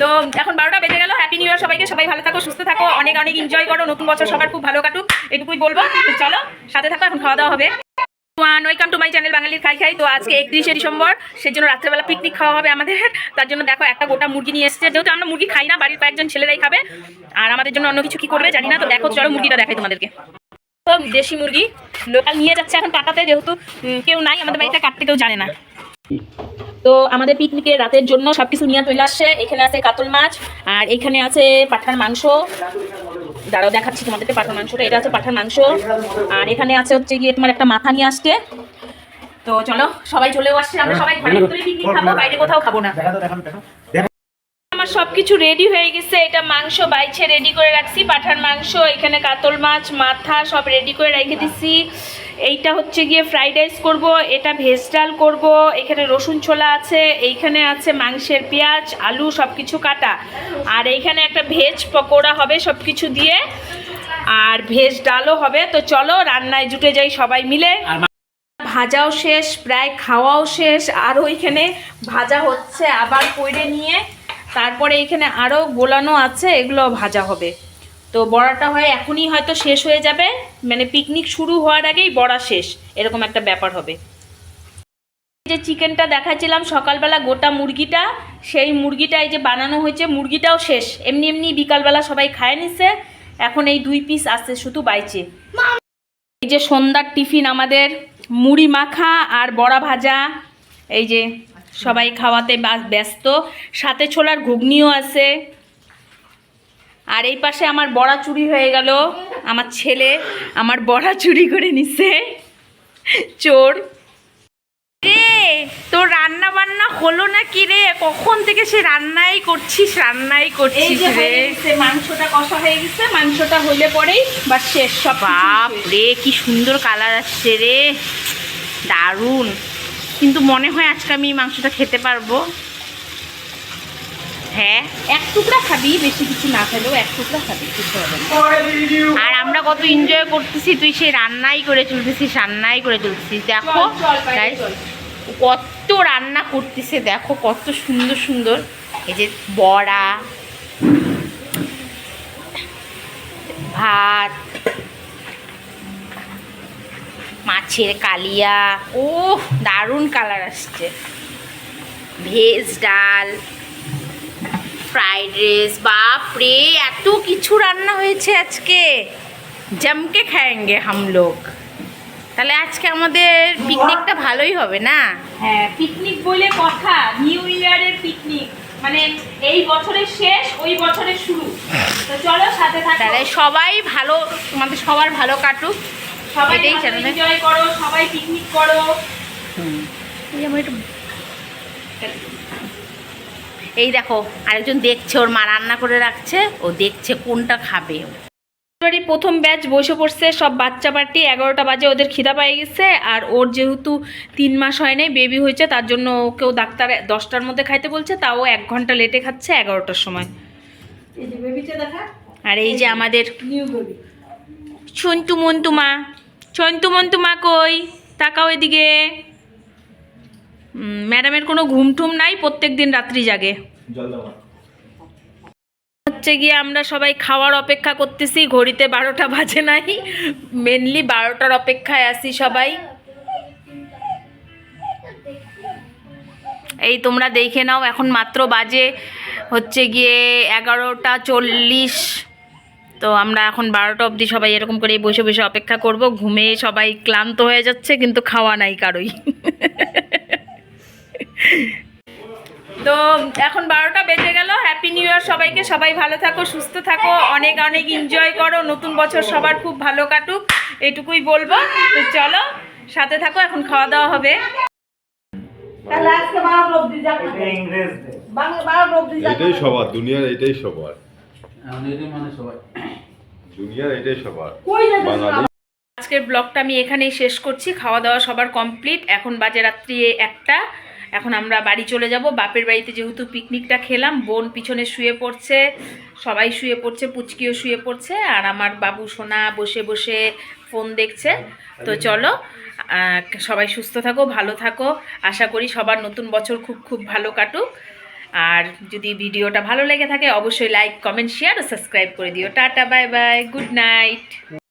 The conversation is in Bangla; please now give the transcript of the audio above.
তো এখন বারোটা বেজে গেল। হ্যাপি নিউ ইয়ার সবাইকে। সবাই ভালো থাকো, সুস্থ থাকো। অনেক অনেক এনজয় করো। নতুন বছর সবার খুব ভালো কাটুক। এটুকুই বলব। চলো, সাথে থাকো, এখন খাওয়া দাওয়া হবে। ওয়েলকাম টু মাই চ্যানেল বাঙালির খাই খাই। তো আজকে একত্রিশে ডিসেম্বর। সেই জন্য রাত্রেবেলা পিকনিক খাওয়া হবে আমাদের। তার জন্য দেখো, একটা গোটা মুরগি নিয়ে এসেছে। যেহেতু আমরা মুরগি খাই না, বাড়ির কয়েকজন ছেলেরাই খাবে। আর আমাদের জন্য অন্য কিছু কি করবে জানি না। তো দেখো, চলো মুরগিটা দেখাই তোমাদেরকে। তো দেশি মুরগি লোকাল নিয়ে যাচ্ছে এখন কাটাতে যেহেতু কেউ নাই আমাদের বাড়িতে, কাটতে কেউ জানে না। তো আমাদের পিকনিকের রাতের জন্য সবকিছু নিয়ে চলে আসছে। এখানে আছে কাতল মাছ আর এখানে আছে পাঠার মাংস। দাঁড়াও দেখাচ্ছি তোমাদেরকে পাঠার মাংসটা। এটা আছে পাঠার মাংস। আর এখানে আছে হচ্ছে গিয়ে তোমার একটা মাথা নিয়ে আসছে। তো চলো সবাই চলেও আসছে। আমরা সবাই ঘরের ভিতরে পিকনিক খাব বাইরে কোথাও খাব না। আমার সবকিছু রেডি হয়ে গেছে। এটা মাংস বাইছে রেডি করে রাখছি। পাঠার মাংস এখানে কাতল মাছ মাথা সব রেডি করে রেখে দিছি। এইটা হচ্ছে গিয়ে ফ্রাইড রাইস করব এটা ভেজ ডাল করব এখানে রসুন ছোলা আছে এইখানে আছে মাংসের পেঁয়াজ আলু সব কিছু কাটা। আর এইখানে একটা ভেজ পকোড়া হবে সব কিছু দিয়ে আর ভেজ ডালও হবে। তো চলো রান্নায় জুটে যাই সবাই মিলে। ভাজাও শেষ প্রায় খাওয়াও শেষ। আর ওইখানে ভাজা হচ্ছে আবার কইরে নিয়ে। তারপরে এখানে আরও গোলানো আছে, এগুলো ভাজা হবে। তো বড়াটা হয় এখনই হয়তো শেষ হয়ে যাবে মানে পিকনিক শুরু হওয়ার আগেই বড়া শেষ, এরকম একটা ব্যাপার হবে। যে চিকেনটা দেখাচ্ছিলাম সকালবেলা গোটা মুরগিটা, সেই মুরগিটা এই যে বানানো হয়েছে, মুরগিটাও শেষ। এমনি এমনি বিকালবেলা সবাই খায় নিছে, এখন এই দুই পিস আছে শুধু বাইচে। এই যে সন্ধ্যার টিফিন আমাদের, মুড়ি মাখা আর বড়া ভাজা, এই যে সবাই খাওয়াতে ব্যস্ত। সাথে ছোলার ঘুগনিও আছে। আর এই পাশে আমার বড়া চুরি হয়ে গেল। আমার ছেলে আমার বড়া চুরি করে নিছে। চোর। রে তোর রান্না বান্না হলো না কি রে? কখন থেকে সে রান্নাই করছিস রান্নাই করছিস রে? মাংসটা কষা হয়ে গেছে মাংসটা হইলে পরেই বা শেষ সব বাপ রে কি সুন্দর কালার আসছে রে। দারুণ। কিন্তু মনে হয় আজকে আমি মাংসটা খেতে পারব। হ্যাঁ এক টুকরা খাবি বেশি কিছু না খেলেও এক টুকরা খাবি কিছু হবে আর আমরা কত এনজয় করতেছি তুই সেই রান্নাই করে চলতেছিস রান্নাই করে চলতেছিস। দেখো। কত রান্না করতেছে দেখো কত সুন্দর সুন্দর। এই যে বড়া ভাত মাছের কালিয়া। ও দারুণ কালার আসছে। ভেজ ডাল ফ্রাইড রাইস বাপ রে এত কিছু রান্না হয়েছে আজকে। জমকে খায়েঙ্গে হাম লোক। তাহলে আজকে আমাদের পিকনিকটা ভালোই হবে না? হ্যাঁ পিকনিক বলে কথা নিউ ইয়ারের পিকনিক মানে এই বছরের শেষ ওই বছরের শুরু। তো চলো সাথে থাকো। তাহলে সবাই ভালো তোমাদের সবার ভালো কাটুক। সবাই। এনজয় করো সবাই পিকনিক করো। এই আমার একটু এই দেখো আরেকজন দেখছে ওর মা রান্না করে রাখছে ও দেখছে কোনটা খাবে। ফেব্রুয়ারি প্রথম ব্যাচ বসে পড়ছে সব বাচ্চা পার্টি এগারোটা বাজে ওদের খিদা পেয়ে গেছে আর ওর যেহেতু তিন মাস হয় নাই বেবি হয়েছে তার জন্য ওকেও ডাক্তার দশটার মধ্যে খাইতে বলছে তাও এক ঘণ্টা লেটে খাচ্ছে এগারোটার সময়। আর এই যে আমাদের ছন্তু মন্তু মা। ছন্তু মন্তু মা কই? তাকাও এদিকে। ম্যাডামের কোনো ঘুম টুম নাই, প্রত্যেক দিন রাত্রি জাগে। হচ্ছে গিয়ে আমরা সবাই খাওয়ার অপেক্ষা করতেছি, ঘড়িতে বারোটা বাজে নাই। মেনলি বারোটার অপেক্ষায় আছি সবাই। এই তোমরা দেখে নাও, এখন মাত্র বাজে হচ্ছে গিয়ে এগারোটা চল্লিশ। তো আমরা এখন বারোটা অবধি সবাই এরকম করে বসে বসে অপেক্ষা করব। ঘুমে সবাই ক্লান্ত হয়ে যাচ্ছে কিন্তু খাওয়া নাই কারোই। তো এখন বারোটা বেজে গেল। হ্যাপি নিউ ইয়ার সবাইকে। সবাই ভালো থাকো সুস্থ থাকো। অনেক অনেক এনজয় করো। নতুন বছর সবার খুব ভালো কাটুক। এটুকুই বলব। তো চলো সাথে থাকো এখন খাওয়া দাওয়া হবে। এটাই সবার দুনিয়ার এটাই সবার। মানে সবাই। দুনিয়ার এটাই সবার। বাঙালি। আজকের ব্লগটা আমি এখানেই শেষ করছি। খাওয়া দাওয়া সবার কমপ্লিট। এখন বাজে রাত্রি একটা। এখন আমরা বাড়ি চলে যাব। বাপের বাড়িতে যেহেতু পিকনিকটা খেলাম বোন পিছনে শুয়ে পড়ছে সবাই শুয়ে পড়ছে পুচকিও শুয়ে পড়ছে আর আমার বাবু সোনা বসে বসে ফোন দেখছে। তো চলো সবাই সুস্থ থাকো ভালো থাকো। আশা করি সবার নতুন বছর খুব খুব ভালো কাটুক। আর যদি ভিডিওটা ভালো লেগে থাকে, অবশ্যই লাইক কমেন্ট শেয়ার ও সাবস্ক্রাইব করে দিও। Tata bye bye good night